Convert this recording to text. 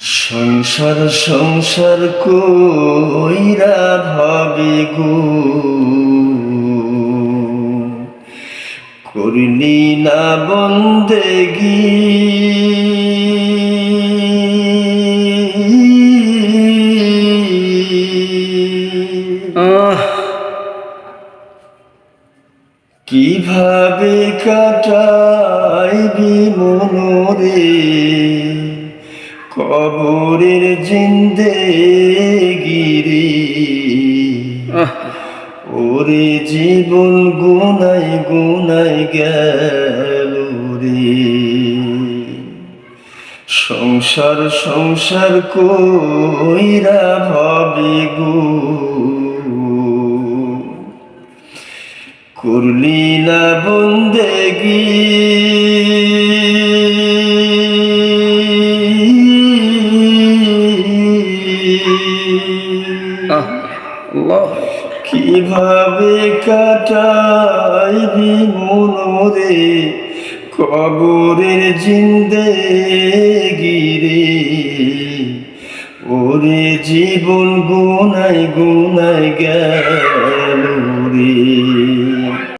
সংসার সংসার কইরা ভাবে গো। করলি না বন্দেগি। কীভাবে কাটাইবি মনরে? কবরের জিন্দে গিরি ওরে জীবন গুনাই গুনাই গেল রে। সংসার সংসার কইরা ভাবে গো। করলি না বন্দেগি। কীভাবে কাটাইবি মনরে কবরের জিন্দে গিরে ওরে জীবন গুনাই গুনাই গেল রে।